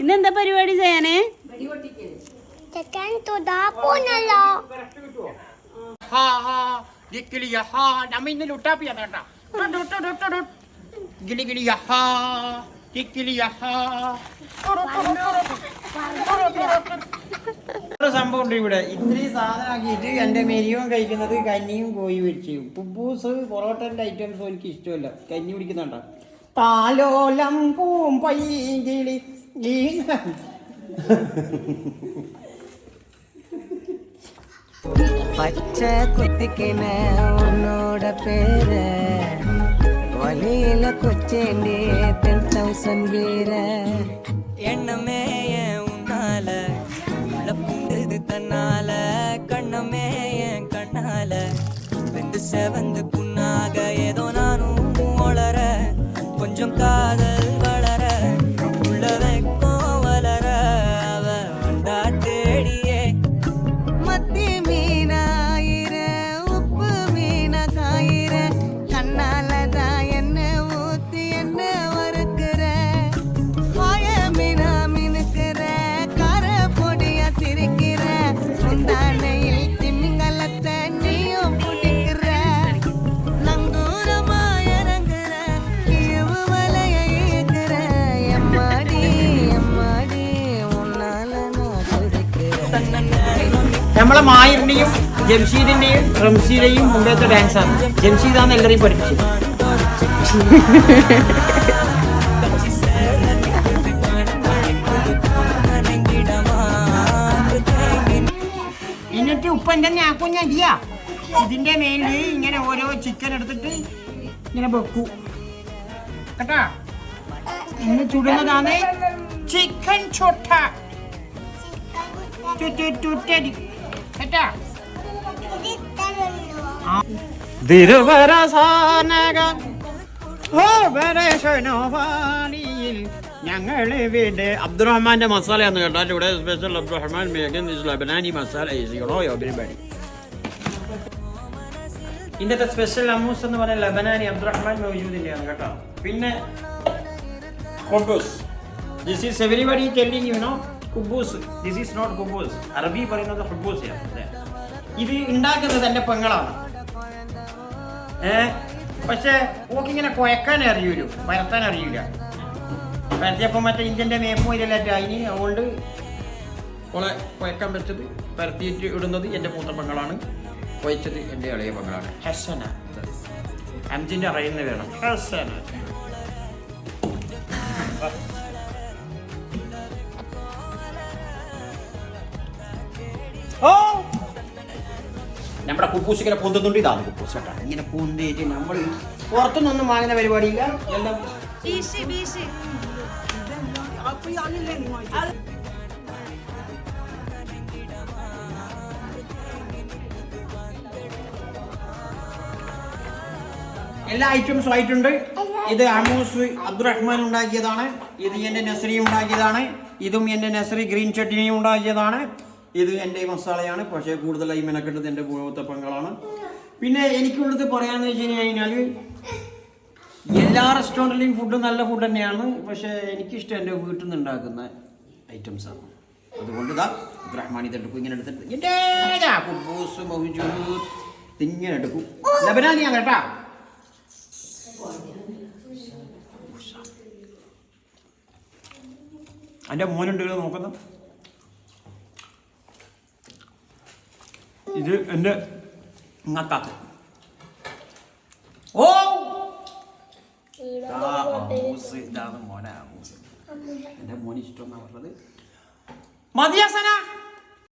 ഇന്നെന്താ പരിപാടി ചെയ്യാനേ? നമ്മ ഇന്ന് ലുട്ടാപ്പിയാ കേട്ടാ സംഭവം ഉണ്ട് ഇവിടെ. ഇത്രയും സാധനമാക്കിയിട്ട് എന്റെ മെരിയും കഴിക്കുന്നത് കഞ്ഞിയും കോഴി വെച്ചു പുബൂസ് പൊറോട്ടന്റെ ഐറ്റംസ് എനിക്ക് ഇഷ്ടമല്ല കഞ്ഞി പിടിക്കുന്നുണ്ടോ താലോലം പൂം ยิง பச்சை குத்திக்கினேன் உன்னோட பேர. வழியில கொச்சேண்டி டென் தௌசண்ட் வீர. எண்ணமே என் உன்னால? உள்ள புண்டுது தன்னால. கண்ணமே என் கண்ணால? செவந்து നമ്മളെ മായറിന്റെയും ജംഷീദിന്റെയും റംഷീദയും മുമ്പത്തെ ഡാൻസാണ് ജംഷീദാന്ന് എല്ലാവരെയും പഠിപ്പിച്ചത്. എന്നിട്ട് ഉപ്പ എന്റെ ഞാക്കും ഞാൻ ചെയ്യാ ഇതിന്റെ മേലിൽ ഇങ്ങനെ ഓരോ ചിക്കൻ എടുത്തിട്ട് ഇങ്ങനെ വെക്കൂ. കേട്ടാ? ഇന്ന് ചുടുന്നതാണ് ചിക്കൻ ചോട്ട. ചുറ്റടി അബ്ദുറഹ്മാന്റെ മസാലയാണ് കേട്ടോ. ഇവിടെ സ്പെഷ്യൽ അബ്ദുറഹ്മാൻ മേഗൻ ലബനാനി മസാല ഈസിക്കണോ എവരിബഡി ഇന്നത്തെ സ്പെഷ്യൽ അമ്മൂസ് എന്ന് പറഞ്ഞ ലബനാനി അബ്ദുറഹ്മാൻ മൗജൂദിന്റെയാണ് കേട്ടോ. പിന്നെ കൊബൂസ് this is everybody telling you no കുബൂസ്. ദിസ് ഈസ് നോട്ട് കുബൂസ്. അറബി പറയുന്നത് കുബൂസ് ഇത് ഉണ്ടാക്കുന്നത് എന്റെ പെങ്ങളാണ്. ഏ? പക്ഷേ ഓക്കിങ്ങനെ കുഴക്കാൻ അറിയൂലു? പരത്താൻ അറിയൂല. പരത്തിയപ്പോൾ മറ്റേ ഇന്ത്യന്റെ മേപ്പും ഇതിലായിട്ട് അതിന് അതുകൊണ്ട് ഓളെ കുഴക്കാൻ വെച്ചത് പരത്തിയിട്ട് ഇടുന്നത് എന്റെ മൂത്ത പെങ്ങളാണ്. കുഴച്ചത് എന്റെ ഇളയ പെങ്ങളാണ്. ഹസന. അഞ്ചിന്റെ അറിയുന്ന വേണം. ഹസന. നമ്മുടെ കുപ്പൂസ് ഇങ്ങനെ പൊന്തുന്നുണ്ട്. ഇതാണ് കുപ്പൂസ് കേട്ടോ. ഇങ്ങനെ പൊന്തിയിട്ട് നമ്മൾ പുറത്തുനിന്നൊന്നും വാങ്ങുന്ന പരിപാടിയില്ല. എല്ലാം എല്ലാ ഐറ്റംസും ആയിട്ടുണ്ട്. ഇത് അമൂസ് അബ്ദുറഹ്മാൻ ഉണ്ടാക്കിയതാണ്. ഇത് എന്റെ നസറി ഉണ്ടാക്കിയതാണ്. ഇതും എന്റെ നസറി ഗ്രീൻ ചട്നി ഉണ്ടാക്കിയതാണ്. ഇത് എന്റെ മസാലയാണ്. പക്ഷേ കൂടുതലായി മെനക്കെട്ടത് എന്റെ പൂവത്തെ പങ്കളാണ്. പിന്നെ എനിക്കുള്ളത് പറയാന്ന് വെച്ച് കഴിഞ്ഞാൽ എല്ലാ റെസ്റ്റോറന്റിലെയും ഫുഡ് നല്ല ഫുഡ് തന്നെയാണ്. പക്ഷേ എനിക്കിഷ്ടം എന്റെ വീട്ടിൽ നിന്ന് ഉണ്ടാക്കുന്ന ഐറ്റംസ് ആണ്. അതുകൊണ്ട് ഇതാ അബ്ദുറഹ്മാൻ ഇതെടുക്കും ഇങ്ങനെ എടുത്തിട്ട് ഇങ്ങനെ എടുക്കും. ലബനാനിയാ കേട്ടാ. എന്റെ മോനുണ്ട് നോക്കുന്ന. ഇത് എന്റെ ഇങ്ങത്താത്ത ഓ! ഇതാണ് മോനെ. എന്റെ മോന് ഇഷ്ടം എന്നാ പറഞ്ഞത്? മതിയാസന